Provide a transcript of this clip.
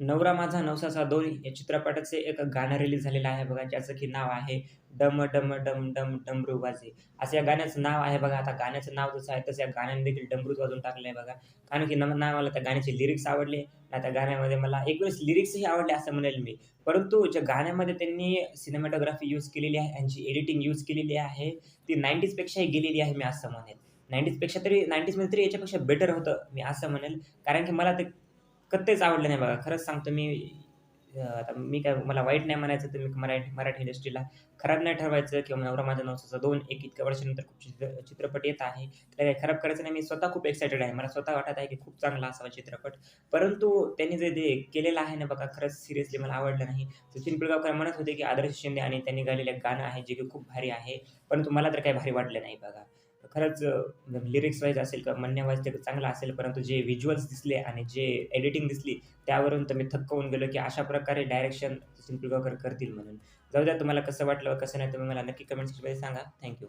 नवरा माझा नवसाचा दोन या चित्रपटाचे एक गाणं रिलीज झालेलं आहे बघा, ज्याचं की नाव आहे डम डम डम डम डमरू वाजे. असं या गाण्याचं नाव आहे बघा. आता गाण्याचं नाव जसं आहे तसं या गाण्याने देखील डमरूच वाजून टाकलं आहे बघा. कारण की न ना मला त्या गाण्याचे लिरिक्स आवडले, ना त्या गाण्यामध्ये मला एकवेळेस लिरिक्सही आवडले असं म्हणेल मी. परंतु ज्या गाण्यामध्ये त्यांनी सिनेमॅटोग्राफी यूज केलेली आहे, यांची एडिटिंग यूज केलेली आहे, ती नाईन्टीजपेक्षाही गेलेली आहे मी असं म्हणेल. नाईन्टीजपेक्षा तरी नाईन्टीजमध्ये तरी याच्यापेक्षा बेटर होतं मी असं म्हणेल. कारण की मला ते कत्तेच आवडलं नाही बघा. खरंच सांगतो मी आता मी काय मला वाईट नाही म्हणायचं तर मी मराठी मराठी इंडस्ट्रीला खराब नाही ठरवायचं किंवा नवरा माझा नवसाचा दोन एक इतक्या वर्षानंतर खूप चित्र चित्रपट येत आहे. त्याला काही खराब करायचं नाही. मी स्वतः खूप एक्सायटेड आहे. मला स्वतः वाटत आहे की खूप चांगला असावा चित्रपट. परंतु त्यांनी जे ते केलेलं आहे ना बघा, खरंच सिरियसली मला आवडलं नाही. सचिन पिळगावकर म्हणत होते की आदर्श शिंदे आणि त्यांनी गायलेलं गाणं आहे, जे की खूप भारी आहे. परंतु मला तर काही भारी वाटलं नाही बघा. खरंच अ, लिरिक्स वाईज असेल किंवा म्हणण्यावाईज ते चांगलं असेल, परंतु जे व्हिज्युअल्स दिसले आणि जे एडिटिंग दिसली, त्यावरून तर मी थक्क होऊन गेलो की अशा प्रकारे डायरेक्शन सचिन पिळगावकर करतील म्हणून. जाऊ द्या तुम्हाला कसं वाटलं, कसं नाही तुम्ही मला नक्की कमेंट सेक्शनमध्ये सांगा. थँक्यू